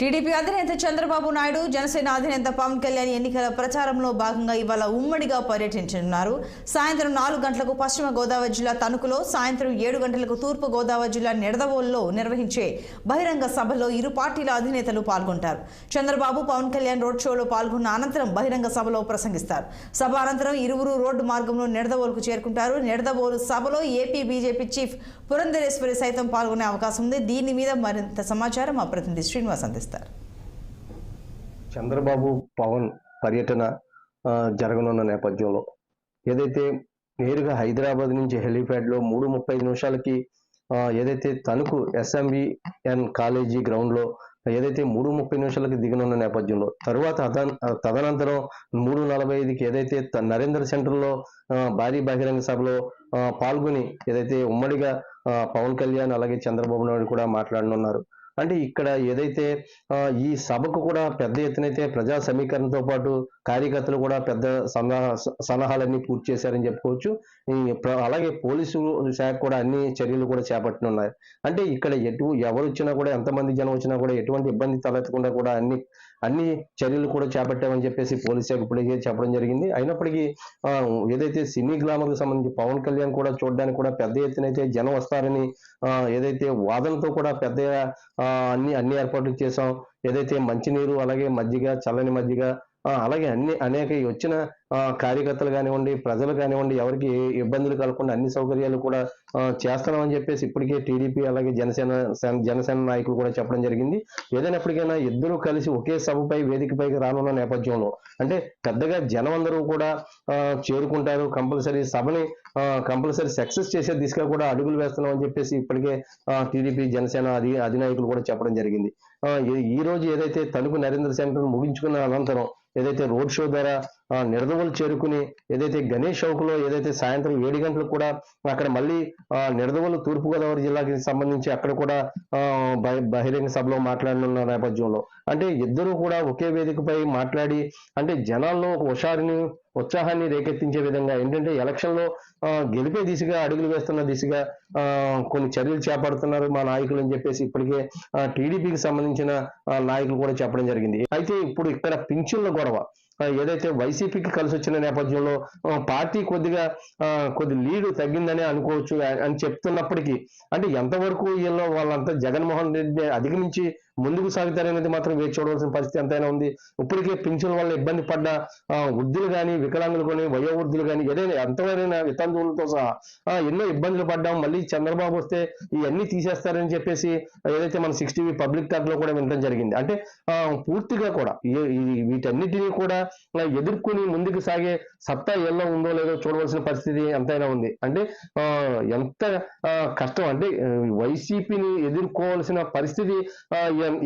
TDP అధినేత చంద్రబాబు నాయుడు జనసేన అధినేత పవన్ కళ్యాణ్ ఎన్నికల ప్రచారంలో భాగంగా ఇవాళ ఉమ్మడిగా పర్యటించనున్నారు. సాయంత్రం నాలుగు గంటలకు పశ్చిమ గోదావరి జిల్లా తణుకులో సాయంత్రం ఏడు గంటలకు తూర్పు గోదావరి జిల్లా నిడదవోలులో నిర్వహించే బహిరంగ సభలో ఇరు పార్టీల అధినేతలు పాల్గొంటారు. చంద్రబాబు పవన్ కళ్యాణ్ రోడ్ షోలో పాల్గొన్న అనంతరం బహిరంగ సభలో ప్రసంగిస్తారు. సభ అనంతరం ఇరువురు రోడ్డు మార్గంలో నిడదవోలుకు చేరుకుంటారు. నిడదవోలు సభలో ఏపీ బీజేపీ చీఫ్ పురంధరేశ్వరి సైతం పాల్గొనే అవకాశం ఉంది. దీని మీద మరింత సమాచారం మా ప్రతినిధి శ్రీనివాస్ అందిస్తారు. చంద్రబాబు పవన్ పర్యటన జరగనున్న నేపథ్యంలో ఏదైతే నేరుగా హైదరాబాద్ నుంచి హెలీప్యాడ్లో మూడు ముప్పై నిమిషాలకి ఏదైతే తణుకు ఎస్ఎంబిఎన్ కాలేజీ గ్రౌండ్లో ఏదైతే మూడు ముప్పై నిమిషాలకి దిగనున్న నేపథ్యంలో తరువాత తదనంతరం మూడు నలభై ఐదుకి ఏదైతే త- నరేంద్ర సెంటర్లో భారీ బహిరంగ సభలో పాల్గొని ఏదైతే ఉమ్మడిగా పవన్ కళ్యాణ్ అలాగే చంద్రబాబు నాయుడు కూడా మాట్లాడనున్నారు. అంటే ఇక్కడ ఏదైతే ఈ సభకు కూడా పెద్ద ఎత్తునైతే ప్రజా సమీకరణతో పాటు కార్యకర్తలు కూడా పెద్ద సలహాలన్నీ పూర్తి చేశారని చెప్పుకోవచ్చు. అలాగే పోలీసు శాఖ కూడా అన్ని చర్యలు కూడా చేపట్టనున్నారు అంటే ఇక్కడ ఎటు ఎవరు వచ్చినా కూడా ఎంతమంది జనం వచ్చినా కూడా ఎటువంటి ఇబ్బంది తలెత్తకుండా కూడా అన్ని అన్ని చర్యలు కూడా చేపట్టామని చెప్పేసి పోలీస్ శాఖ ఇప్పటికే చెప్పడం జరిగింది. అయినప్పటికీ ఏదైతే సినీ గ్లామర్కు సంబంధించి పవన్ కళ్యాణ్ కూడా చూడడానికి కూడా పెద్ద ఎత్తునైతే జనం వస్తారని ఏదైతే వాదనతో కూడా పెద్ద అన్ని అన్ని ఏర్పాట్లు చేసాం ఏదైతే మంచినీరు అలాగే మజ్జిగ చల్లని మజ్జిగ ఆ, అలాగే అన్ని అనేక వచ్చిన కార్యకర్తలు కానివ్వండి ప్రజలు కానివ్వండి ఎవరికి ఇబ్బందులు కలగకుండా అన్ని సౌకర్యాలు కూడా చేస్తున్నామని చెప్పేసి ఇప్పటికే టీడీపీ అలాగే జనసేన జనసేన నాయకులు కూడా చెప్పడం జరిగింది. ఏదైనప్పటికైనా ఇద్దరు కలిసి ఒకే సభపై వేదికపైకి రానున్న నేపథ్యంలో అంటే పెద్దగా జనం అందరూ కూడా చేరుకుంటారు. కంపల్సరీ సభని కంపల్సరీ సక్సెస్ చేసే దిశగా కూడా అడుగులు వేస్తున్నామని చెప్పేసి ఇప్పటికే టీడీపీ జనసేన అధి అధినాయకులు కూడా చెప్పడం జరిగింది. ఈ- రోజు ఏదైతే తణుకు నరేంద్ర సెంటర్ ముగించుకున్న అనంతరం ఏదైతే రోడ్ షో ద్వారా నిడదవులు చేరుకుని ఏదైతే గణేష్ చౌక్లో ఏదైతే సాయంత్రం ఏడు గంటలకు కూడా అక్కడ మళ్ళీ నిడదవులు తూర్పుగోదావరి జిల్లాకి సంబంధించి అక్కడ కూడా బహి- బహిరంగ సభలో మాట్లాడనున్న నేపథ్యంలో. అంటే ఇద్దరూ కూడా ఒకే వేదికపై మాట్లాడి అంటే జనాల్లో ఒక ఉత్సాహాన్ని రేకెత్తించే విధంగా ఏంటంటే ఎలక్షన్లో గెలిపే దిశగా అడుగులు వేస్తున్న దిశగా కొన్ని చర్యలు చేపడుతున్నారు మా నాయకులు అని చెప్పేసి ఇప్పటికే టీడీపీకి సంబంధించిన నాయకులు కూడా చెప్పడం జరిగింది. అయితే ఇప్పుడు ఇక్కడ పింఛన్ల గొడవ. ఏదైతే వైసీపీకి కలిసి వచ్చిన నేపథ్యంలో పార్టీ కొద్దిగా ఆ, కొద్ది లీడ్ తగ్గిందని అనుకోవచ్చు అని చెప్తున్నప్పటికీ అంటే ఎంతవరకు వీళ్ళు వాళ్ళంతా జగన్మోహన్ రెడ్డి అధిగమించి ముందుకు సాగుతారనేది మాత్రం వేచి చూడవలసిన పరిస్థితి ఎంతైనా ఉంది. ఇప్పటికే పింఛన్ వల్ల ఇబ్బంది పడ్డ ఆ, వృద్ధులు కానీ వికలాంగులు కానీ వయోవృద్ధులు కానీ ఏదైనా ఎంతవరైనా వితంతువులతో సహా ఎన్నో ఇబ్బందులు పడ్డాం. మళ్ళీ చంద్రబాబు వస్తే ఇవన్నీ తీసేస్తారని చెప్పేసి ఏదైతే మన సిక్స్ టీవీ పబ్లిక్ టాక్లో కూడా వినడం జరిగింది. అంటే పూర్తిగా కూడా వీటన్నిటినీ కూడా ఎదుర్కొని ముందుకు సాగే సత్తా ఎలా ఉందో లేదో చూడవలసిన పరిస్థితి ఎంతైనా ఉంది. అంటే ఆ, ఎంత కష్టం. అంటే వైసీపీని ఎదుర్కోవాల్సిన పరిస్థితి ఆ,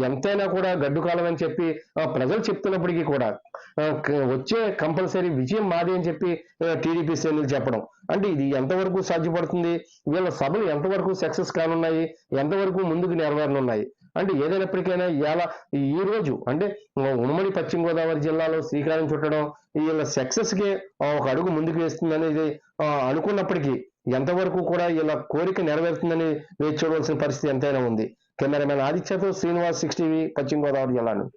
ఎంతైనా కూడా గడ్డు కాలం అని చెప్పి ప్రజలు చెప్తున్నప్పటికీ కూడా వచ్చే కంపల్సరీ విజయం మాది అని చెప్పి టీడీపీ శ్రేణులు చెప్పడం. అంటే ఇది ఎంతవరకు సాధ్యపడుతుంది? వీళ్ళ సభలు ఎంతవరకు సక్సెస్ కానున్నాయి? ఎంతవరకు ముందుకు నెరవేరనున్నాయి? అంటే ఏదైనప్పటికైనా ఇలా ఈ రోజు అంటే ఉమ్మడి పశ్చిమ గోదావరి జిల్లాలో శ్రీకారం చుట్టడం వీళ్ళ సక్సెస్కి ఒక అడుగు ముందుకు వేస్తుంది అనేది అనుకున్నప్పటికీ ఎంతవరకు కూడా ఇలా కోరిక నెరవేరుతుందని వేచి చూడవలసిన పరిస్థితి ఎంతైనా ఉంది. కెమెరామెన్ ఆదిత్యతో శ్రీనివాస్ సిక్స్ టీవీ పశ్చిమ గోదావరి జిల్లా నుండి